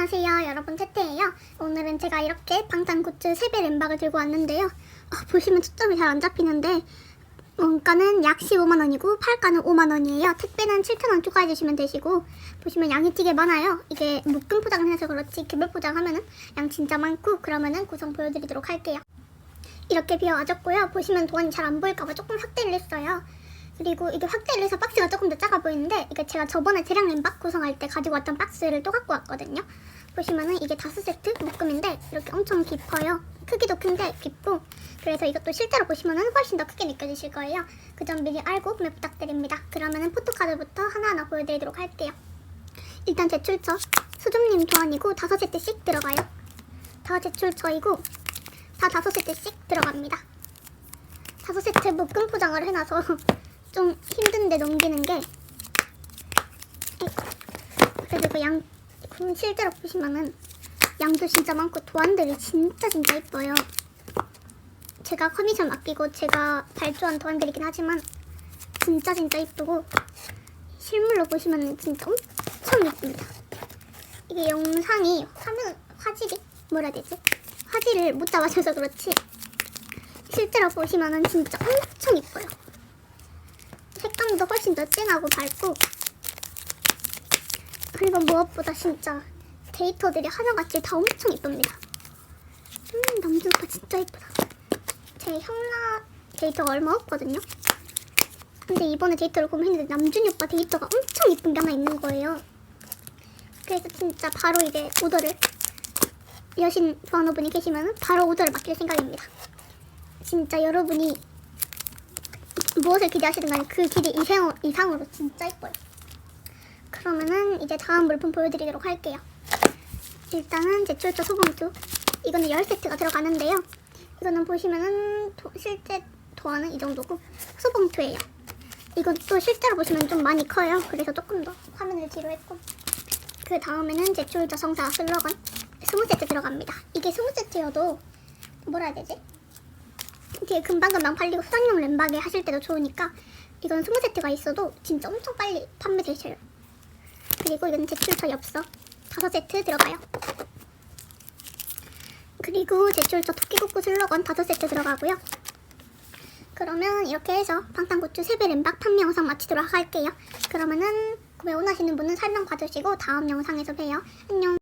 안녕하세요 여러분. 태태예요. 오늘은 제가 이렇게 방탄굿즈 3배 램박을 들고 왔는데요. 아, 보시면 초점이 잘 안 잡히는데 원가는 약 15만원이고 팔가는 5만원이에요. 택배는 7,000원 추가해주시면 되시고 보시면 양이 되게 많아요. 이게 묶음 포장을 해서 그렇지 개별 포장하면은 양 진짜 많고 그러면은 구성 보여드리도록 할게요. 이렇게 비어와졌고요. 보시면 도안이 잘 안 보일까봐 조금 확대를 했어요 그리고 이게 확대를 해서 박스가 조금 더 작아 보이는데 이게 제가 저번에 대량 램박 구성할 때 가지고 왔던 박스를 또 갖고 왔거든요. 보시면은 이게 다섯 세트 묶음인데 이렇게 엄청 깊어요. 크기도 큰데 깊고 그래서 이것도 실제로 보시면은 훨씬 더 크게 느껴지실 거예요. 그 점 미리 알고 구매 부탁드립니다. 그러면은 포토카드부터 하나하나 보여드리도록 할게요. 일단 제출처 수줍님 도안이고 다섯 세트씩 들어가요. 다 제출처이고 다 다섯 세트씩 들어갑니다. 다섯 세트 묶음 포장을 해놔서 좀 힘든데 넘기는 게 그래도 양 그럼 실제로 보시면은 양도 진짜 많고 도안들이 진짜 진짜 예뻐요. 제가 커미션 맡기고 제가 발주한 도안들이긴 하지만 진짜 진짜 예쁘고 실물로 보시면 진짜 엄청 예쁩니다. 이게 영상이 화면 화질이 뭐라 해야 되지? 화질을 못 잡아줘서 그렇지 실제로 보시면은 진짜 엄청 예뻐요. 훨씬 더 진하고 밝고 그리고 무엇보다 진짜 데이터들이 하나같이 다 엄청 예쁩니다. 음 남주 오빠 진짜 예쁘다. 제 형라 데이터가 얼마 없거든요. 근데 이번에 데이터를 구매했는데 남준이 오빠 데이터가 엄청 예쁜 게 하나 있는 거예요. 그래서 진짜 바로 이제 오더를 여신 보안호분이 계시면 바로 오더를 맡길 생각입니다. 진짜 여러분이 무엇을 기대하시든 간에 그 기대 이상, 이상으로 진짜 예뻐요. 그러면은 이제 다음 물품 보여드리도록 할게요. 일단은 제출처 소봉투. 이거는 10세트가 들어가는데요. 이거는 보시면은 도- 실제 도안은 이 정도고 소봉투예요. 이것도 실제로 보시면 좀 많이 커요. 그래서 조금 더 화면을 뒤로 했고 그 다음에는 제출처 성사 슬로건 20세트 들어갑니다. 이게 20세트여도 뭐라 해야 되지? 되게 금방금방 팔리고 수단용 램박에 하실 때도 좋으니까 이건 20세트가 있어도 진짜 엄청 빨리 판매되셔요. 그리고 이건 제출처 엽서 5세트 들어가요. 그리고 제출처 토끼국구 슬로건 5세트 들어가고요. 그러면 이렇게 해서 방탄굿즈 3배 램박 판매 영상 마치도록 할게요. 그러면은 구매 원하시는 분은 설명 봐주시고 다음 영상에서 봬요. 안녕.